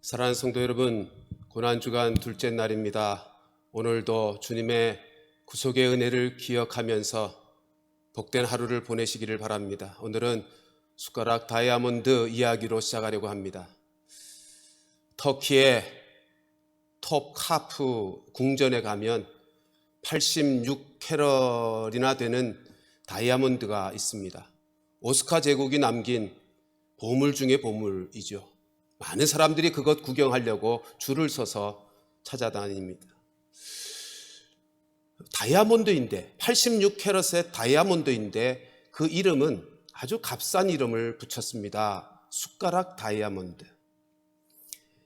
사랑하는 성도 여러분, 고난주간 둘째 날입니다. 오늘도 주님의 구속의 은혜를 기억하면서 복된 하루를 보내시기를 바랍니다. 오늘은 숟가락 다이아몬드 이야기로 시작하려고 합니다. 터키의 톱카프 궁전에 가면 86캐럴이나 되는 다이아몬드가 있습니다. 오스카 제국이 남긴 보물 중의 보물이죠. 많은 사람들이 그것 구경하려고 줄을 서서 찾아다닙니다. 다이아몬드인데 86캐럿의 다이아몬드인데 그 이름은 아주 값싼 이름을 붙였습니다. 숟가락 다이아몬드.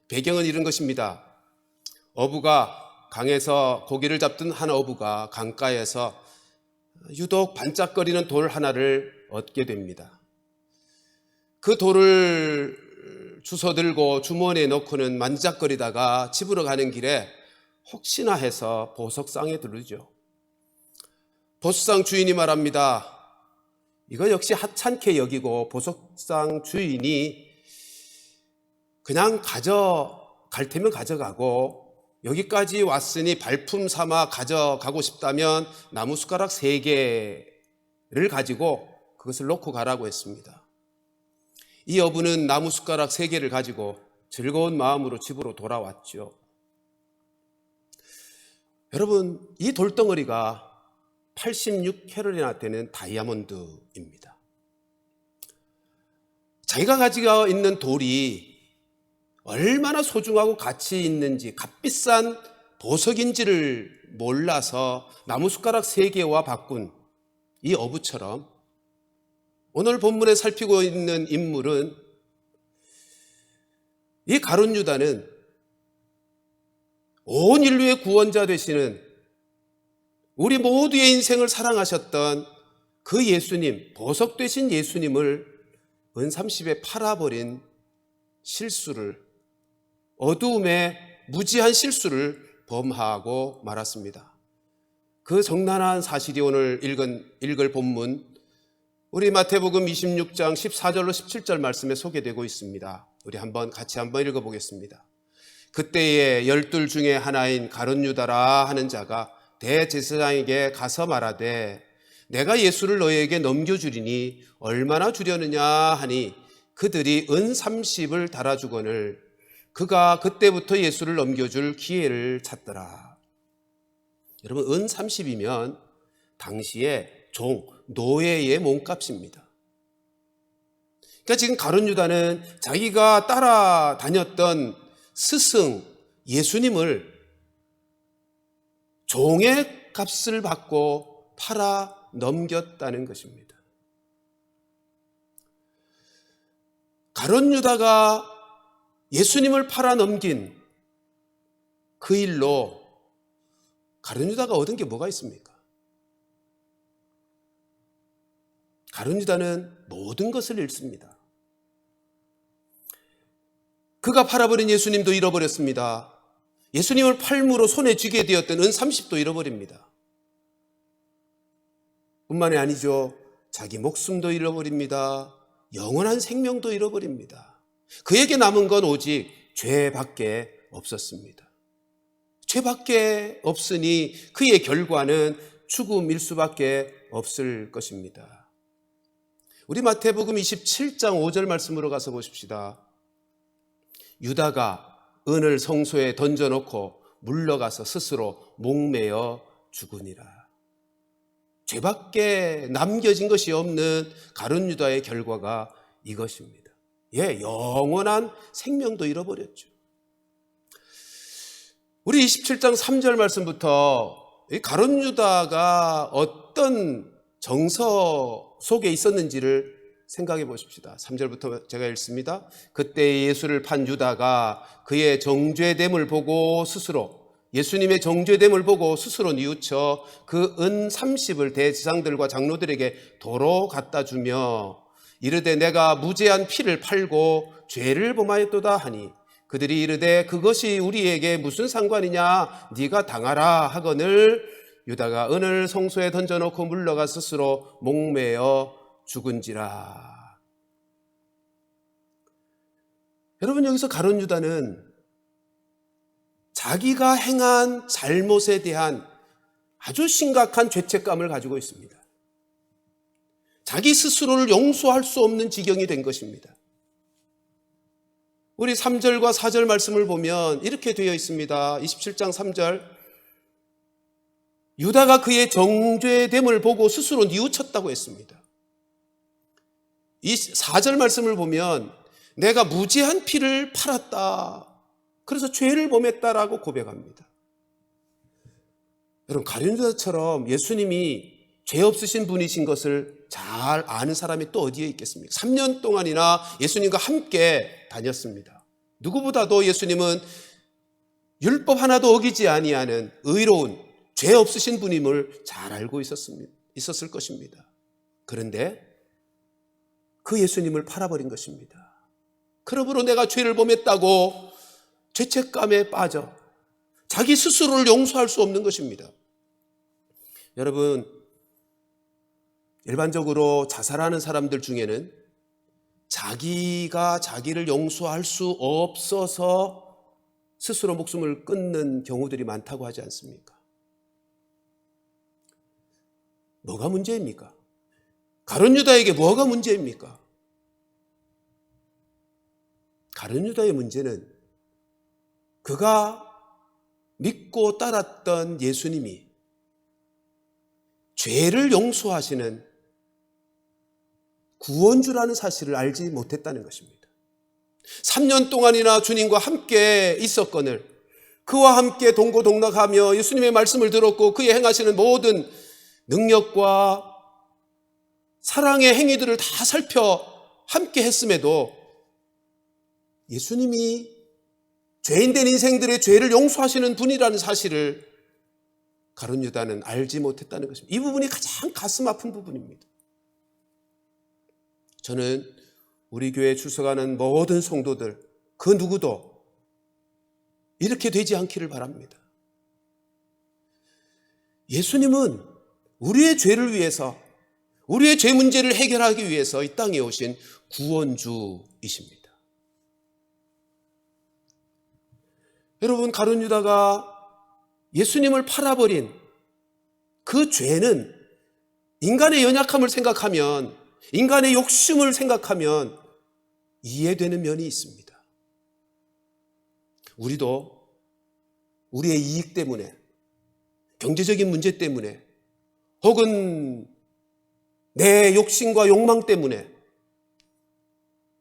배경은 이런 것입니다. 어부가 강에서 고기를 잡던 한 어부가 강가에서 유독 반짝거리는 돌 하나를 얻게 됩니다. 그 돌을 주워 들고 주머니에 넣고는 만지작거리다가 집으로 가는 길에 혹시나 해서 보석상에 들르죠. 보석상 주인이 말합니다. 이거 역시 하찮게 여기고 보석상 주인이 그냥 가져갈 테면 가져가고 여기까지 왔으니 발품 삼아 가져가고 싶다면 나무 숟가락 세 개를 가지고 그것을 놓고 가라고 했습니다. 이 어부는 나무 숟가락 세 개를 가지고 즐거운 마음으로 집으로 돌아왔죠. 여러분, 이 돌덩어리가 86캐럴이나 되는 다이아몬드입니다. 자기가 가지고 있는 돌이 얼마나 소중하고 가치 있는지 값비싼 보석인지를 몰라서 나무 숟가락 세 개와 바꾼 이 어부처럼 오늘 본문에 살피고 있는 인물은 이 가론 유다는 온 인류의 구원자 되시는 우리 모두의 인생을 사랑하셨던 그 예수님, 보석 되신 예수님을 은 30에 팔아버린 실수를 어두움에 무지한 실수를 범하고 말았습니다. 그 정난한 사실이 오늘 읽은, 읽을 본문 우리 마태복음 26장 14절로 17절 말씀에 소개되고 있습니다. 우리 한번 같이 한번 읽어보겠습니다. 그때에 열둘 중에 하나인 가론 유다라 하는 자가 대제사장에게 가서 말하되 내가 예수를 너희에게 넘겨주리니 얼마나 주려느냐 하니 그들이 은 30을 달아주거늘 그가 그때부터 예수를 넘겨줄 기회를 찾더라. 여러분 은 30이면 당시에 종 노예의 몸값입니다. 그러니까 지금 가론 유다는 자기가 따라다녔던 스승 예수님을 종의 값을 받고 팔아 넘겼다는 것입니다. 가론 유다가 예수님을 팔아 넘긴 그 일로 가론 유다가 얻은 게 뭐가 있습니까? 가론 유다는 모든 것을 잃습니다. 그가 팔아버린 예수님도 잃어버렸습니다. 예수님을 팔므로 손에 쥐게 되었던 은 30도 잃어버립니다. 뿐만이 아니죠. 자기 목숨도 잃어버립니다. 영원한 생명도 잃어버립니다. 그에게 남은 건 오직 죄밖에 없었습니다. 죄밖에 없으니 그의 결과는 죽음일 수밖에 없을 것입니다. 우리 마태복음 27장 5절 말씀으로 가서 보십시다. 유다가 은을 성소에 던져놓고 물러가서 스스로 목매어 죽으니라. 죄밖에 남겨진 것이 없는 가룟 유다의 결과가 이것입니다. 예, 영원한 생명도 잃어버렸죠. 우리 27장 3절 말씀부터 가룟 유다가 어떤 정서 속에 있었는지를 생각해 보십시다. 3절부터 제가 읽습니다. 그때 예수를 판 유다가 그의 정죄됨을 보고 스스로 예수님의 정죄됨을 보고 스스로 뉘우쳐 그 은 30을 대지상들과 장로들에게 도로 갖다 주며 이르되 내가 무죄한 피를 팔고 죄를 범하였도다 하니 그들이 이르되 그것이 우리에게 무슨 상관이냐 네가 당하라 하거늘 유다가 은을 성소에 던져놓고 물러가 스스로 목매어 죽은지라. 여러분 여기서 가론 유다는 자기가 행한 잘못에 대한 아주 심각한 죄책감을 가지고 있습니다. 자기 스스로를 용서할 수 없는 지경이 된 것입니다. 우리 3절과 4절 말씀을 보면 이렇게 되어 있습니다. 27장 3절. 유다가 그의 정죄됨을 보고 스스로 뉘우쳤다고 했습니다. 이 4절 말씀을 보면 내가 무지한 피를 팔았다. 그래서 죄를 범했다라고 고백합니다. 여러분, 가룟유다처럼 예수님이 죄 없으신 분이신 것을 잘 아는 사람이 또 어디에 있겠습니까? 3년 동안이나 예수님과 함께 다녔습니다. 누구보다도 예수님은 율법 하나도 어기지 아니하는 의로운 죄 없으신 분임을 잘 알고 있었습니다. 있었을 것입니다. 그런데 그 예수님을 팔아버린 것입니다. 그러므로 내가 죄를 범했다고 죄책감에 빠져 자기 스스로를 용서할 수 없는 것입니다. 여러분, 일반적으로 자살하는 사람들 중에는 자기가 자기를 용서할 수 없어서 스스로 목숨을 끊는 경우들이 많다고 하지 않습니까? 뭐가 문제입니까? 가론 유다에게 뭐가 문제입니까? 가론 유다의 문제는 그가 믿고 따랐던 예수님이 죄를 용서하시는 구원주라는 사실을 알지 못했다는 것입니다. 3년 동안이나 주님과 함께 있었거늘 그와 함께 동고동락하며 예수님의 말씀을 들었고 그의 행하시는 모든 능력과 사랑의 행위들을 다 살펴 함께 했음에도 예수님이 죄인된 인생들의 죄를 용서하시는 분이라는 사실을 가론 유다는 알지 못했다는 것입니다. 이 부분이 가장 가슴 아픈 부분입니다. 저는 우리 교회에 출석하는 모든 성도들 그 누구도 이렇게 되지 않기를 바랍니다. 예수님은 우리의 죄를 위해서 우리의 죄 문제를 해결하기 위해서 이 땅에 오신 구원주이십니다. 여러분 가룟 유다가 예수님을 팔아버린 그 죄는 인간의 연약함을 생각하면 인간의 욕심을 생각하면 이해되는 면이 있습니다. 우리도 우리의 이익 때문에 경제적인 문제 때문에 혹은 내 욕심과 욕망 때문에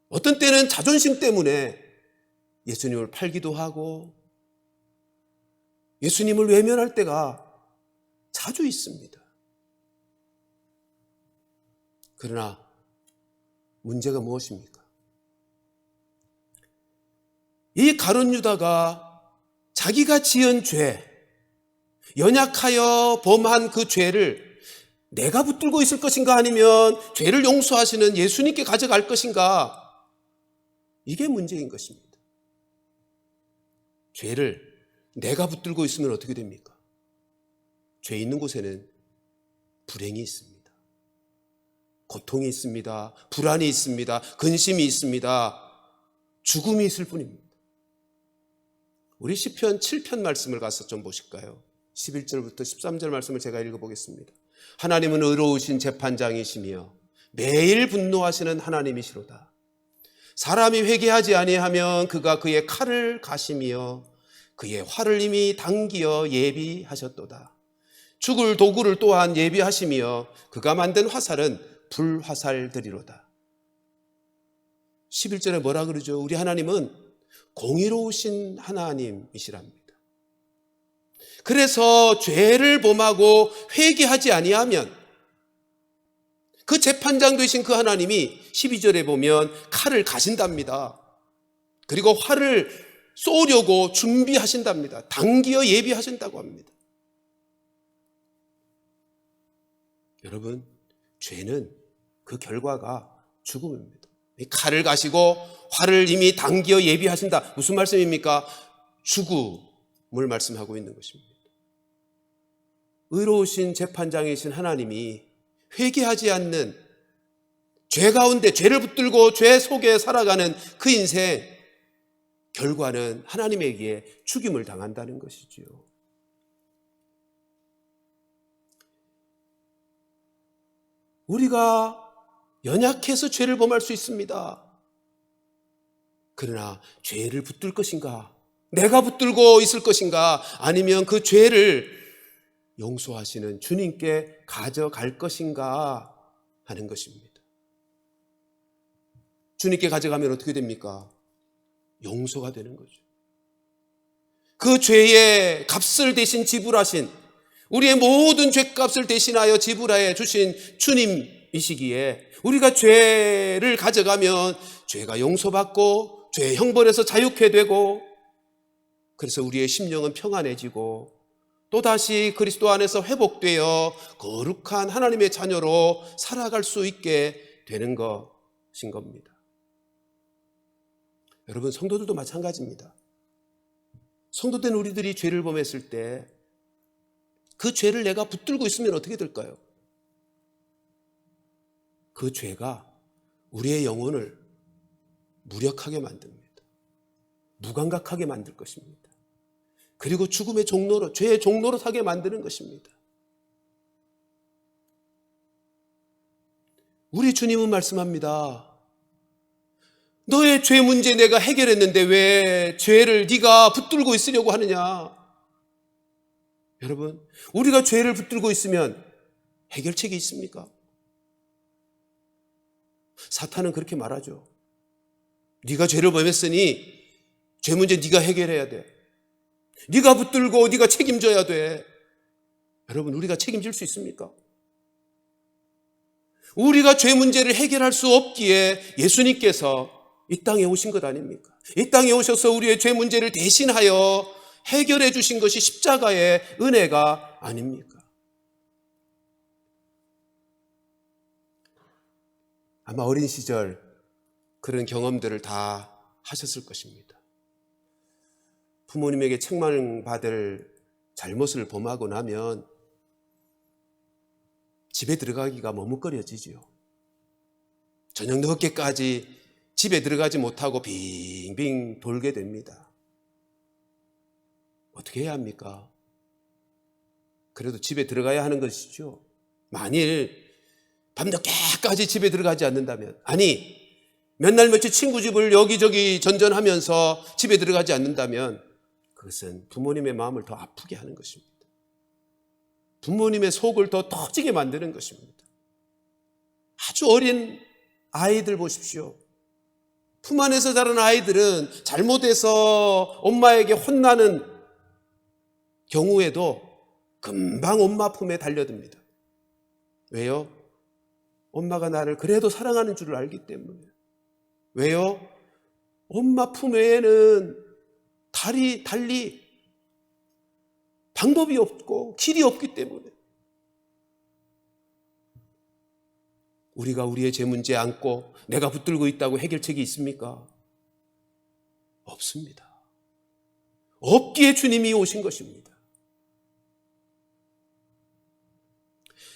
어떤 때는 자존심 때문에 예수님을 팔기도 하고 예수님을 외면할 때가 자주 있습니다. 그러나 문제가 무엇입니까? 이 가론 유다가 자기가 지은 죄, 연약하여 범한 그 죄를 내가 붙들고 있을 것인가 아니면 죄를 용서하시는 예수님께 가져갈 것인가? 이게 문제인 것입니다. 죄를 내가 붙들고 있으면 어떻게 됩니까? 죄 있는 곳에는 불행이 있습니다. 고통이 있습니다. 불안이 있습니다. 근심이 있습니다. 죽음이 있을 뿐입니다. 우리 시편 7편 말씀을 가서 좀 보실까요? 11절부터 13절 말씀을 제가 읽어보겠습니다. 하나님은 의로우신 재판장이시며 매일 분노하시는 하나님이시로다. 사람이 회개하지 아니하면 그가 그의 칼을 가시며 그의 활을 이미 당기어 예비하셨도다. 죽을 도구를 또한 예비하시며 그가 만든 화살은 불화살들이로다. 11절에 뭐라 그러죠? 우리 하나님은 공의로우신 하나님이시랍니다. 그래서 죄를 범하고 회개하지 아니하면 그 재판장 되신 그 하나님이 12절에 보면 칼을 가신답니다. 그리고 활을 쏘려고 준비하신답니다. 당기어 예비하신다고 합니다. 여러분, 죄는 그 결과가 죽음입니다. 칼을 가시고 활을 이미 당기어 예비하신다. 무슨 말씀입니까? 죽음 을 말씀하고 있는 것입니다. 의로우신 재판장이신 하나님이 회개하지 않는 죄 가운데 죄를 붙들고 죄 속에 살아가는 그 인생 결과는 하나님에게 죽임을 당한다는 것이지요. 우리가 연약해서 죄를 범할 수 있습니다. 그러나 죄를 붙들 것인가? 내가 붙들고 있을 것인가? 아니면 그 죄를 용서하시는 주님께 가져갈 것인가 하는 것입니다. 주님께 가져가면 어떻게 됩니까? 용서가 되는 거죠. 그 죄의 값을 대신 지불하신 우리의 모든 죄값을 대신하여 지불하여 주신 주님이시기에 우리가 죄를 가져가면 죄가 용서받고 죄의 형벌에서 자유케 되고 그래서 우리의 심령은 평안해지고 또다시 그리스도 안에서 회복되어 거룩한 하나님의 자녀로 살아갈 수 있게 되는 것인 겁니다. 여러분, 성도들도 마찬가지입니다. 성도된 우리들이 죄를 범했을 때 그 죄를 내가 붙들고 있으면 어떻게 될까요? 그 죄가 우리의 영혼을 무력하게 만듭니다. 무감각하게 만들 것입니다. 그리고 죽음의 종로로, 죄의 종로로 사게 만드는 것입니다. 우리 주님은 말씀합니다. 너의 죄 문제 내가 해결했는데 왜 죄를 네가 붙들고 있으려고 하느냐? 여러분, 우리가 죄를 붙들고 있으면 해결책이 있습니까? 사탄은 그렇게 말하죠. 네가 죄를 범했으니 죄 문제 네가 해결해야 돼. 네가 붙들고 네가 책임져야 돼. 여러분, 우리가 책임질 수 있습니까? 우리가 죄 문제를 해결할 수 없기에 예수님께서 이 땅에 오신 것 아닙니까? 이 땅에 오셔서 우리의 죄 문제를 대신하여 해결해 주신 것이 십자가의 은혜가 아닙니까? 아마 어린 시절 그런 경험들을 다 하셨을 것입니다. 부모님에게 책망받을 잘못을 범하고 나면 집에 들어가기가 머뭇거려지지요. 저녁 늦게까지 집에 들어가지 못하고 빙빙 돌게 됩니다. 어떻게 해야 합니까? 그래도 집에 들어가야 하는 것이죠. 만일 밤늦게까지 집에 들어가지 않는다면, 아니, 몇 날 며칠 친구 집을 여기저기 전전하면서 집에 들어가지 않는다면, 그것은 부모님의 마음을 더 아프게 하는 것입니다. 부모님의 속을 더 터지게 만드는 것입니다. 아주 어린 아이들 보십시오. 품 안에서 자란 아이들은 잘못해서 엄마에게 혼나는 경우에도 금방 엄마 품에 달려듭니다. 왜요? 엄마가 나를 그래도 사랑하는 줄을 알기 때문에. 왜요? 엄마 품에는 달이 달리 방법이 없고 길이 없기 때문에. 우리가 우리의 죄 문제 안고 내가 붙들고 있다고 해결책이 있습니까? 없습니다. 없기에 주님이 오신 것입니다.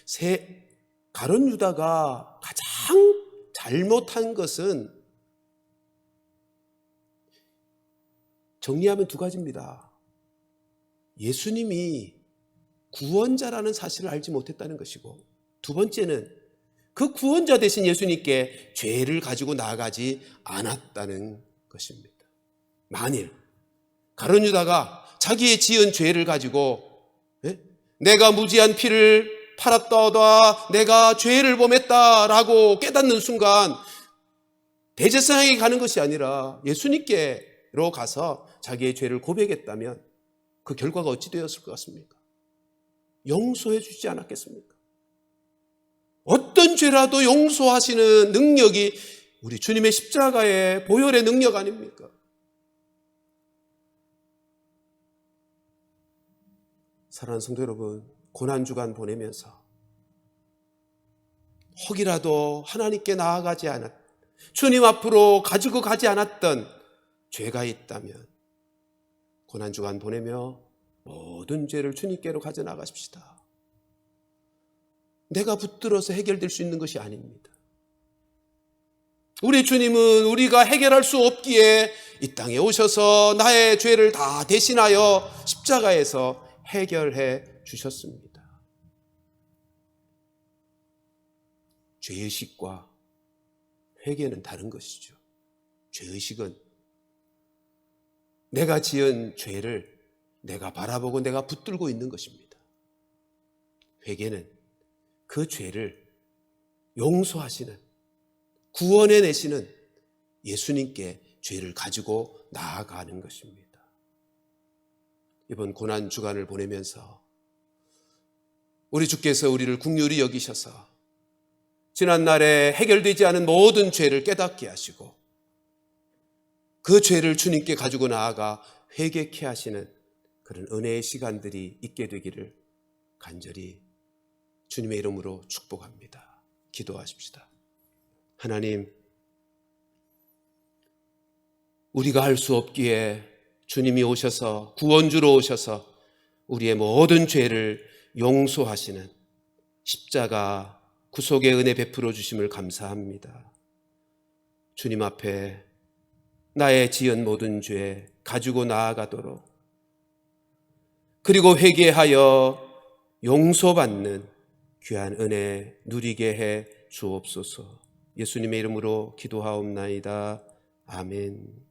세 가론 유다가 가장 잘못한 것은 정리하면 두 가지입니다. 예수님이 구원자라는 사실을 알지 못했다는 것이고 두 번째는 그 구원자 대신 예수님께 죄를 가지고 나아가지 않았다는 것입니다. 만일 가론 유다가 자기의 지은 죄를 가지고 예? 내가 무지한 피를 팔았다다 내가 죄를 범했다라고 깨닫는 순간 대제사장에게 가는 것이 아니라 예수님께로 가서 자기의 죄를 고백했다면 그 결과가 어찌 되었을 것 같습니까? 용서해 주지 않았겠습니까? 어떤 죄라도 용서하시는 능력이 우리 주님의 십자가의 보혈의 능력 아닙니까? 사랑하는 성도 여러분, 고난주간 보내면서 혹이라도 하나님께 나아가지 않았, 주님 앞으로 가지고 가지 않았던 죄가 있다면 고난 주간 보내며 모든 죄를 주님께로 가져 나가십시다. 내가 붙들어서 해결될 수 있는 것이 아닙니다. 우리 주님은 우리가 해결할 수 없기에 이 땅에 오셔서 나의 죄를 다 대신하여 십자가에서 해결해 주셨습니다. 죄의식과 회개는 다른 것이죠. 죄의식은 내가 지은 죄를 내가 바라보고 내가 붙들고 있는 것입니다. 회개는 그 죄를 용서하시는 구원해 내시는 예수님께 죄를 가지고 나아가는 것입니다. 이번 고난 주간을 보내면서 우리 주께서 우리를 국률이 여기셔서 지난 날에 해결되지 않은 모든 죄를 깨닫게 하시고 그 죄를 주님께 가지고 나아가 회개케 하시는 그런 은혜의 시간들이 있게 되기를 간절히 주님의 이름으로 축복합니다. 기도하십시다. 하나님, 우리가 할 수 없기에 주님이 오셔서 구원주로 오셔서 우리의 모든 죄를 용서하시는 십자가 구속의 은혜 베풀어 주심을 감사합니다. 주님 앞에 나의 지은 모든 죄 가지고 나아가도록 그리고 회개하여 용서받는 귀한 은혜 누리게 해 주옵소서. 예수님의 이름으로 기도하옵나이다. 아멘.